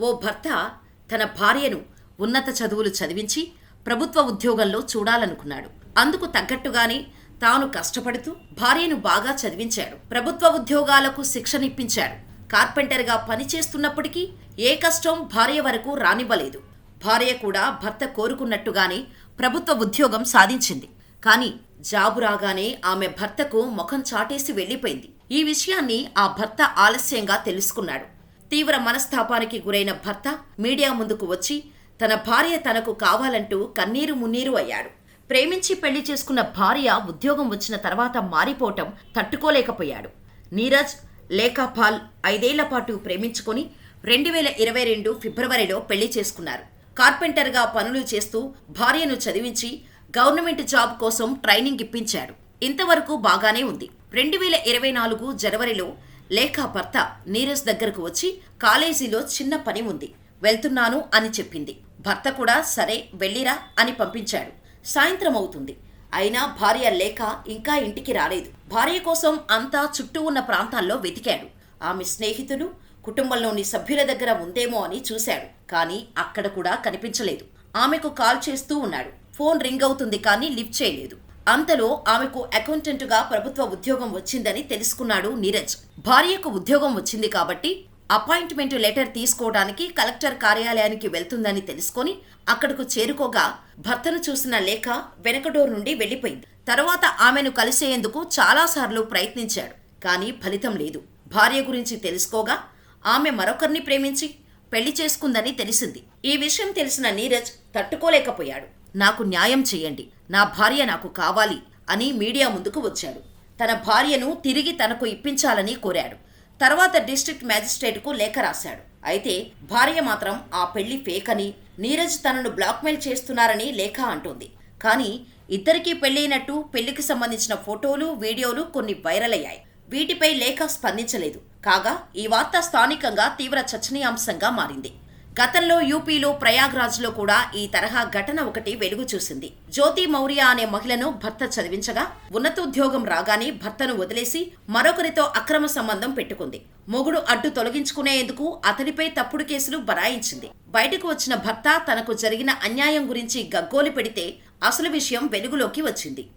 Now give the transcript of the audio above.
ఓ భర్త తన భార్యను ఉన్నత చదువులు చదివించి ప్రభుత్వ ఉద్యోగంలో చూడాలనుకున్నాడు. అందుకు తగ్గట్టుగానే తాను కష్టపడుతూ భార్యను బాగా చదివించాడు. ప్రభుత్వ ఉద్యోగాలకు శిక్షణిప్పించాడు కార్పెంటర్గా పనిచేస్తున్నప్పటికీ ఏ కష్టం భార్య వరకు రానివ్వలేదు. భార్య కూడా భర్త కోరుకున్నట్టుగానే ప్రభుత్వ ఉద్యోగం సాధించింది. కానీ జాబు రాగానే ఆమె భర్తకు ముఖం చాటేసి వెళ్ళిపోయింది ఈ విషయాన్ని ఆ భర్త ఆలస్యంగా తెలుసుకున్నాడు. తీవ్ర మనస్తాపానికి గురైన భర్త మీడియా ముందుకు వచ్చి తన భార్య తనకు కావాలంటూ కన్నీరు మున్నీరు అయ్యాడు. ప్రేమించి పెళ్ళి చేసుకున్న భార్య ఉద్యోగం వచ్చిన తర్వాత మారిపోవటం తట్టుకోలేకపోయాడు. నీరజ్ లేఖాపాల్ ఐదేళ్ళ పాటు ప్రేమించుకొని రెండు వేల ఇరవై రెండు ఫిబ్రవరిలో పెళ్ళి చేసుకున్నారు. కార్పెంటర్గా పనులు చేస్తూ భార్యను చదివించి గవర్నమెంట్ జాబ్ కోసం ట్రైనింగ్ ఇప్పించాడు. ఇంతవరకు బాగానే ఉంది. రెండు వేల ఇరవై నాలుగు జనవరిలో లేఖా భర్త నీరజ్ దగ్గరకు వచ్చి కాలేజీలో చిన్న పని ఉంది వెళ్తున్నాను అని చెప్పింది. భర్త కూడా సరే వెళ్ళిరా అని పంపించాడు. సాయంత్రం అవుతుంది. అయినా భార్య లేఖ ఇంకా ఇంటికి రాలేదు. భార్య కోసం అంతా చుట్టూ ఉన్న ప్రాంతాల్లో వెతికాడు. ఆమె స్నేహితులు కుటుంబంలోని సభ్యుల దగ్గర ఉందేమో అని చూశాడు. కానీ అక్కడ కూడా కనిపించలేదు. ఆమెకు కాల్ చేస్తూ ఉన్నాడు. ఫోన్ రింగ్ అవుతుంది కానీ లిఫ్ట్ చేయలేదు. అంతలో ఆమెకు అకౌంటెంట్గా ప్రభుత్వ ఉద్యోగం వచ్చిందని తెలుసుకున్నాడు నీరజ్. భార్యకు ఉద్యోగం వచ్చింది కాబట్టి అపాయింట్మెంట్ లెటర్ తీసుకోవడానికి కలెక్టర్ కార్యాలయానికి వెళ్తుందని తెలుసుకొని అక్కడకు చేరుకోగా భర్తను చూసిన లేఖ వెనక డోర్ నుండి వెళ్ళిపోయింది తర్వాత ఆమెను కలిసేందుకు చాలాసార్లు ప్రయత్నించాడు కానీ ఫలితం లేదు. భార్య గురించి తెలుసుకోగా ఆమె మరొకరిని ప్రేమించి పెళ్ళి చేసుకుందని తెలిసింది. ఈ విషయం తెలిసిన నీరజ్ తట్టుకోలేకపోయాడు. నాకు న్యాయం చేయండి. నా భార్య నాకు కావాలి అని మీడియా ముందుకు వచ్చాడు. తన భార్యను తిరిగి తనకు ఇప్పించాలని కోరాడు. తర్వాత డిస్ట్రిక్ట్ మ్యాజిస్ట్రేట్కు లేఖ రాశాడు. అయితే భార్య మాత్రం ఆ పెళ్ళి ఫేక్ అని నీరజ్ తనను బ్లాక్మెయిల్ చేస్తున్నారని లేఖ అంటోంది. కానీ ఇద్దరికీ పెళ్ళైనట్టు పెళ్ళికి సంబంధించిన ఫోటోలు వీడియోలు కొన్ని వైరల్ అయ్యాయి. వీటిపై లేఖ స్పందించలేదు. కాగా ఈ వార్త స్థానికంగా తీవ్ర చర్చనీయాంశంగా మారింది. గతంలో యూపీలో ప్రయాగ్రాజ్లో కూడా ఈ తరహా ఘటన ఒకటి వెలుగు చూసింది. జ్యోతి మౌర్య అనే మహిళను భర్త చదివించగా ఉన్నతోద్యోగం రాగానే భర్తను వదిలేసి మరొకరితో అక్రమ సంబంధం పెట్టుకుంది. మొగుడు అడ్డు తొలగించుకునేందుకు అతడిపై తప్పుడు కేసులు బరాయించింది. బయటకు వచ్చిన భర్త తనకు జరిగిన అన్యాయం గురించి గగ్గోలు పెడితే అసలు విషయం వెలుగులోకి వచ్చింది.